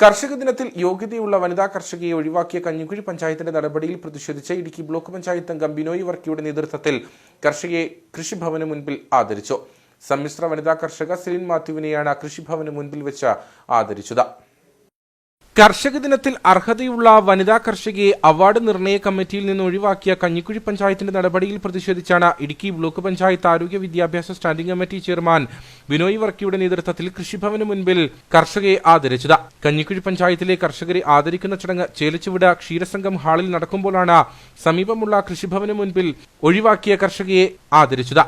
കർഷക ദിനത്തിൽ യോഗ്യതയുള്ള വനിതാ കർഷകയെ ഒഴിവാക്കിയ കഞ്ഞിക്കുഴി പഞ്ചായത്തിന്റെ നടപടിയിൽ പ്രതിഷേധിച്ച് ഇടുക്കി ബ്ലോക്ക് പഞ്ചായത്ത് അംഗം ബിനോയ് വർക്കിയുടെ നേതൃത്വത്തിൽ കർഷകയെ കൃഷിഭവന് മുൻപിൽ ആദരിച്ചു. സമ്മിശ്ര വനിതാ കർഷക സിലിൻ മാത്യുവിനെയാണ് കൃഷിഭവന് മുൻപിൽ വെച്ച് ആദരിച്ചത്. കർഷക ദിനത്തിൽ അർഹതയുള്ള വനിതാ കർഷകയെ അവാർഡ് നിർണയ കമ്മിറ്റിയിൽ നിന്ന് ഒഴിവാക്കിയ കഞ്ഞിക്കുഴി പഞ്ചായത്തിന്റെ നടപടിയിൽ പ്രതിഷേധിച്ചാണ് ഇടുക്കി ബ്ലോക്ക് പഞ്ചായത്ത് ആരോഗ്യ വിദ്യാഭ്യാസ സ്റ്റാൻഡിംഗ് കമ്മിറ്റി ചെയർമാൻ ബിനോയ് വർക്കിയുടെ നേതൃത്വത്തിൽ കൃഷിഭവന് മുൻപിൽ കർഷകയെ ആദരിച്ചത്. കഞ്ഞിക്കുഴി പഞ്ചായത്തിലെ കർഷകരെ ആദരിക്കുന്ന ചടങ്ങ് ചേലച്ചുവിട ക്ഷീരസംഘം ഹാളിൽ നടക്കുമ്പോഴാണ് സമീപമുള്ള കൃഷിഭവന് മുൻപിൽ ഒഴിവാക്കിയ കർഷകയെ ആദരിച്ചത്.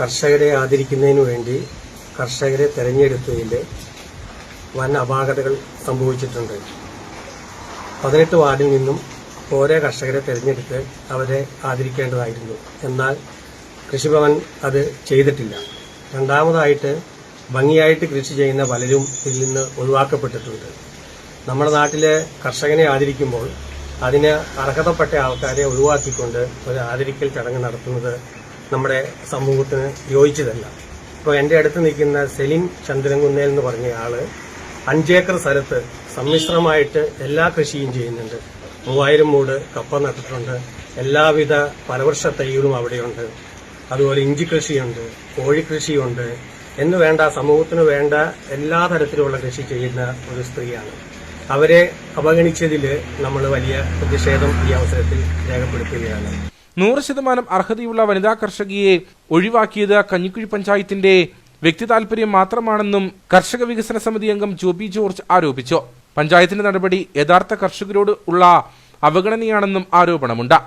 കർഷകരെ ആദരിക്കുന്നതിനു വേണ്ടി കർഷകരെ തെരഞ്ഞെടുത്തതിൽ വൻ അപാകതകൾ സംഭവിച്ചിട്ടുണ്ട്. പതിനെട്ട് വാർഡിൽ നിന്നും ഓരോ കർഷകരെ തെരഞ്ഞെടുത്ത് അവരെ ആദരിക്കേണ്ടതായിരുന്നു. എന്നാൽ കൃഷിഭവൻ അത് ചെയ്തിട്ടില്ല. രണ്ടാമതായിട്ട് ഭംഗിയായിട്ട് കൃഷി ചെയ്യുന്ന പലരും ഇതിൽ നിന്ന് ഒഴിവാക്കപ്പെട്ടിട്ടുണ്ട്. നമ്മുടെ നാട്ടിലെ കർഷകനെ ആദരിക്കുമ്പോൾ അതിന് അർഹതപ്പെട്ട ആൾക്കാരെ ഒഴിവാക്കിക്കൊണ്ട് ഒരു ആദരിക്കൽ ചടങ്ങ് നടത്തുന്നത് നമ്മുടെ സമൂഹത്തിന് യോജിച്ചതല്ല. ഇപ്പോൾ എന്റെ അടുത്ത് നിൽക്കുന്ന സെലിൻ ചന്ദ്രൻകുന്നേൽ എന്ന് പറഞ്ഞ ആൾ അഞ്ചേക്കർ സ്ഥലത്ത് സമ്മിശ്രമായിട്ട് എല്ലാ കൃഷിയും ചെയ്യുന്നുണ്ട്. മൂവായിരം മൂട് കപ്പ നട്ടിട്ടുണ്ട്. എല്ലാവിധ പലവർഷ തൈകളും അവിടെയുണ്ട്. അതുപോലെ ഇഞ്ചി കൃഷിയുണ്ട് കോഴിക്കൃഷിയുണ്ട് എന്ന് വേണ്ട സമൂഹത്തിന് വേണ്ട എല്ലാ തരത്തിലുള്ള കൃഷി ചെയ്യുന്ന ഒരു സ്ത്രീയാണ്. അവരെ അവഗണിച്ചതിൽ നമ്മൾ വലിയ പ്രതിഷേധം ഈ അവസരത്തിൽ രേഖപ്പെടുത്തുകയാണ്. നൂറ് ശതമാനം അർഹതയുള്ള വനിതാ കർഷകയെ ഒഴിവാക്കിയത് കഞ്ഞിക്കുഴി പഞ്ചായത്തിന്റെ വ്യക്തി താൽപര്യം മാത്രമാണെന്നും കർഷക വികസന സമിതി അംഗം ജോബി ജോർജ് ആരോപിച്ചു. പഞ്ചായത്തിന്റെ നടപടി യഥാർത്ഥ കർഷകരോട് ഉള്ള അവഗണനയാണെന്നും ആരോപണമുണ്ട്.